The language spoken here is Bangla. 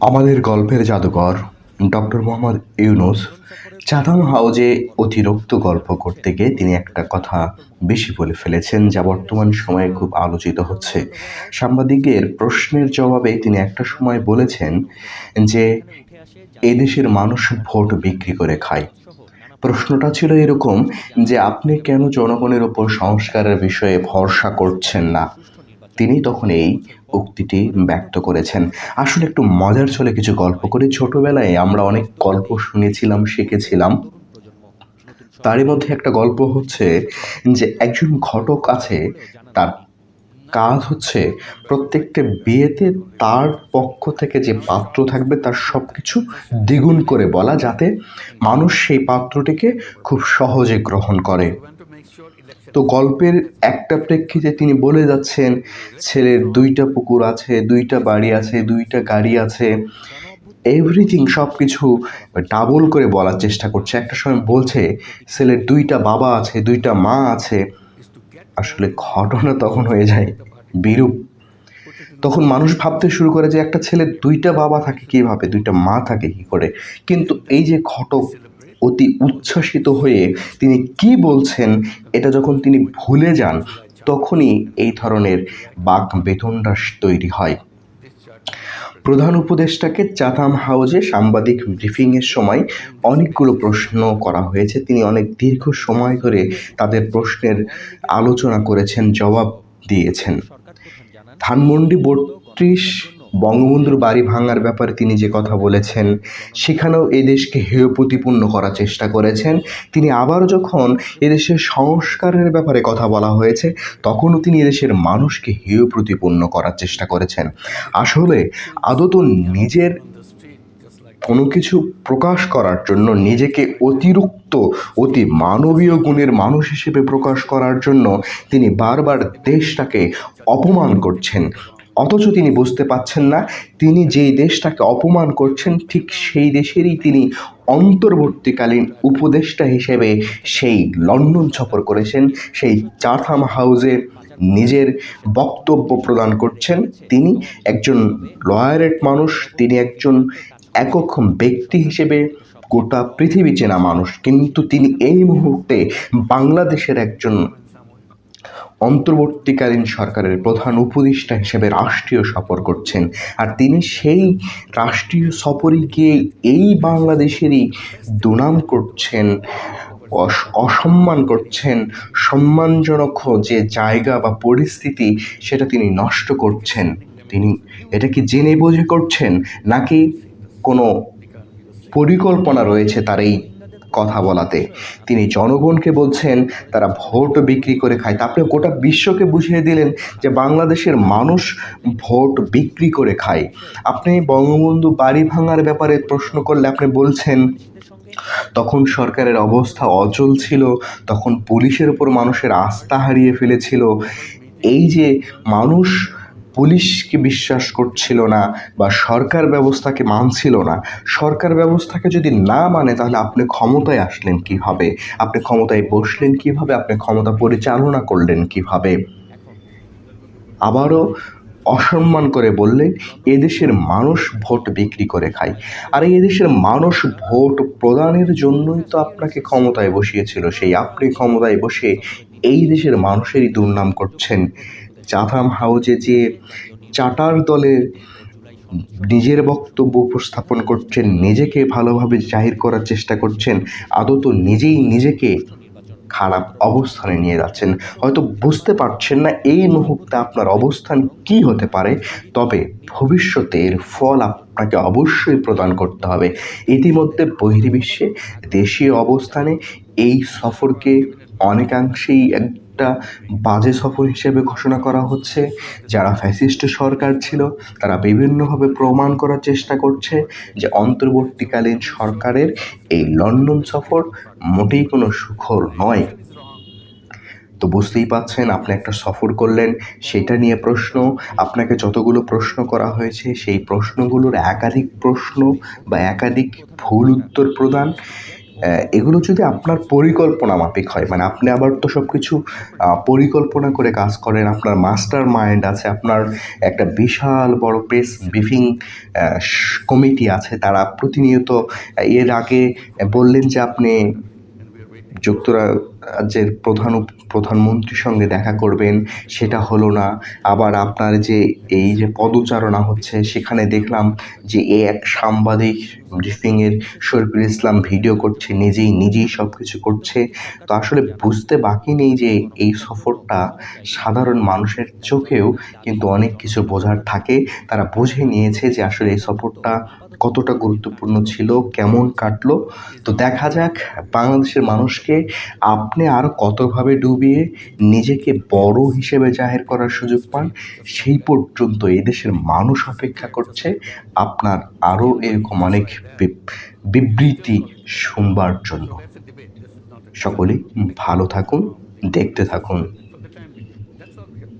আমাদের গল্পের জাদুকর ডক্টর মোহাম্মদ ইউনুস চাথাম হাউজে অতিরিক্ত গল্প করতে গিয়ে তিনি একটা কথা বেশি বলে ফেলেছেন যা বর্তমান সময়ে খুব আলোচিত হচ্ছে। সাংবাদিকের প্রশ্নের জবাবে তিনি একটা সময় বলেছেন যে, এদেশের মানুষ ভোট বিক্রি করে খায়। প্রশ্নটা ছিল এরকম যে, আপনি কেন জনগণের ওপর সংস্কারের বিষয়ে ভরসা করছেন না? তিনি তখন এই উক্তিটি ব্যক্ত করেছেন। আসলে একটু মজার চলে কিছু গল্প করে। ছোটবেলায় আমরা অনেক গল্প শুনেছিলাম, শিখেছিলাম। তারই মধ্যে একটা গল্প হচ্ছে যে একজন ঘটক আছে, তার কাজ হচ্ছে প্রত্যেকটা বিয়েতে তার পক্ষ থেকে যে পাত্র থাকবে তার সব কিছু দ্বিগুণ করে বলা যাতে মানুষ সেই পাত্রটিকে খুব সহজে গ্রহণ করে। তো গল্পের একটা প্রেক্ষিতে তিনি বলে যাচ্ছেন, ছেলের দুইটা পুকুর আছে, দুইটা বাড়ি আছে, দুইটা গাড়ি আছে। এভরিথিং সব কিছু ডাবল করে বলার চেষ্টা করছে। একটা সময় বলছে, ছেলের দুইটা বাবা আছে, দুইটা মা আছে। আসলে ঘটনা তখন হয়ে যায় বিরূপ। তখন মানুষ ভাবতে শুরু করে যে একটা ছেলের দুইটা বাবা থাকে কীভাবে, দুইটা মা থাকে কী করে? কিন্তু এই যে ঘটক অতি উচ্ছ্বসিত হয়ে তিনি কি বলছেন এটা যখন তিনি ভুলে যান, তখনই এই ধরনের বাক বেতনরাস তৈরি হয়। প্রধান উপদেষ্টাকে চাথাম হাউজে সাংবাদিক ব্রিফিংয়ের সময় অনেকগুলো প্রশ্ন করা হয়েছে। তিনি অনেক দীর্ঘ সময় ধরে তাদের প্রশ্নের আলোচনা করেছেন, জবাব দিয়েছেন। ধানমন্ডি বত্রিশ বঙ্গবন্ধুর বাড়ি ভাঙার ব্যাপারে তিনি যে কথা বলেছেন, সেখানেও এদেশকে হেয় প্রতিপূর্ণ করার চেষ্টা করেছেন। তিনি আবার যখন এদেশের সংস্কারের ব্যাপারে কথা বলা হয়েছে, তখনও তিনি এদেশের মানুষকে হেয় প্রতিপূর্ণ করার চেষ্টা করেছেন। আসলে আদত নিজের কোনো কিছু প্রকাশ করার জন্য, নিজেকে অতিরিক্ত, অতি মানবীয় গুণের মানুষ হিসেবে প্রকাশ করার জন্য তিনি বারবার দেশটাকে অপমান করছেন। অথচ তিনি বুঝতে পাচ্ছেন না, তিনি যেই দেশটাকে অপমান করছেন, ঠিক সেই দেশেরই তিনি অন্তর্বর্তীকালীন উপদেষ্টা হিসেবে সেই লন্ডন সফর করেছেন, সেই চাথাম হাউসে নিজের বক্তব্য প্রদান করছেন। তিনি একজন লয়ারেট মানুষ, তিনি একজন একক ব্যক্তি হিসেবে গোটা পৃথিবী চেনা মানুষ, কিন্তু তিনি এই মুহূর্তে বাংলাদেশের একজন অন্তর্বর্তীকালীন সরকারের প্রধান উপদেষ্টা হিসেবে রাষ্ট্রীয় সফর করছেন। আর তিনি সেই রাষ্ট্রীয় সফরে গিয়ে এই বাংলাদেশেরই দুনাম করছেন, অস- অসম্মান করছেন, সম্মানজনক যে জায়গা বা পরিস্থিতি সেটা তিনি নষ্ট করছেন। তিনি এটা কি জেনে বুঝে করছেন? নাকি কোনো পরিকল্পনা রয়েছে তার এই কথা বলাতে। তিনি জনগণকে বলছেন, তারা ভোট বিক্রি করে খায়। তা আপনি গোটা বিশ্বকে বুঝিয়ে দিলেন যে বাংলাদেশের মানুষ ভোট বিক্রি করে খায়। আপনি বঙ্গবন্ধু বাড়ি ভাঙার ব্যাপারে প্রশ্ন করলে আপনি বলছেন, তখন সরকারের অবস্থা অচল ছিল, তখন পুলিশের ওপর মানুষের আস্থা হারিয়ে ফেলেছিল। এই যে মানুষ পুলিশকে বিশ্বাস করছিল না বা সরকার ব্যবস্থাকে মানছিল না, সরকার ব্যবস্থাকে যদি না মানে তাহলে আপনি ক্ষমতায় আসলেন কীভাবে? আপনি ক্ষমতায় বসলেন কীভাবে? আপনি ক্ষমতা পরিচালনা করলেন কীভাবে? আবারও অসম্মান করে বললেন এদেশের মানুষ ভোট বিক্রি করে খায়। আর এই দেশের মানুষ ভোট প্রদানের জন্যই তো আপনাকে ক্ষমতায় বসিয়েছিল। সেই আপনি ক্ষমতায় বসে এই দেশের মানুষেরই দুর্নাম করছেন। চাথাম হাউজে যে চাটার দলের নিজের বক্তব্য উপস্থাপন করছেন, নিজেকে ভালোভাবে জাহির করার চেষ্টা করছেন আদত নিজেই নিজেকে খারাপ অবস্থানে নিয়ে যাচ্ছেন। হয়তো বুঝতে পারছেন না এই মুহূর্তে আপনার অবস্থান কি হতে পারে, তবে ভবিষ্যতে এর ফল আপনাকে অবশ্যই প্রদান করতে হবে। ইতিমধ্যে বহির্বিশ্বে দেশীয় অবস্থানে এই সফরকে অনেকাংশেই একটা বাজে সফর হিসেবে ঘোষণা করা হচ্ছে। যারা ফ্যাসিস্ট সরকার ছিল, তারা বিভিন্নভাবে প্রমাণ করার চেষ্টা করছে যে অন্তর্বর্তীকালীন সরকারের এই লন্ডন সফর মোটেই কোনো সুখর নয়। তো বুঝতেই পাচ্ছেন আপনি একটা সফর করলেন, সেটা নিয়ে প্রশ্ন। আপনাকে যতগুলো প্রশ্ন করা হয়েছে, সেই প্রশ্নগুলোর একাধিক প্রশ্ন বা একাধিক ভুল উত্তর প্রদান। এগুলো যদি আপনার পরিকল্পনা মাফিক হয় মানে আপনি আবার তো সব কিছু পরিকল্পনা করে কাজ করেন, আপনার মাস্টার মাইন্ড আছে, আপনার একটা বিশাল বড় প্রেস ব্রিফিং কমিটি আছে, তারা প্রতিনিয়ত এর আগে বললেন যে আপনি যুক্তরাজ্যের প্রধান প্রধানমন্ত্রীর সঙ্গে দেখা করবেন, সেটা হলো না। আবার আপনার যে এই যে পদচারণা হচ্ছে, সেখানে দেখলাম যে এ এক সাংবাদিক ব্রিফিংয়ের শরীফুল ইসলাম ভিডিও করছে, নিজেই নিজেই সব কিছু করছে। তো আসলে বুঝতে বাকি নেই যে এই সফরটা সাধারণ মানুষের চোখেও কিন্তু অনেক কিছু বোঝার থাকে। তারা বুঝে নিয়েছে যে আসলে এই সফরটা কতটা গুরুত্বপূর্ণ ছিল, কেমন কাটলো। তো দেখা যাক, বাংলাদেশের মানুষকে আপনি আরও কতভাবে ডুবিয়ে নিজেকে বড় হিসেবে জাহির করার সুযোগ পান, সেই পর্যন্ত এদেশের মানুষ অপেক্ষা করছে আপনার আরও এরকম অনেক বিবৃতি শুনবার জন্য। সকলেই ভালো থাকুন, দেখতে থাকুন।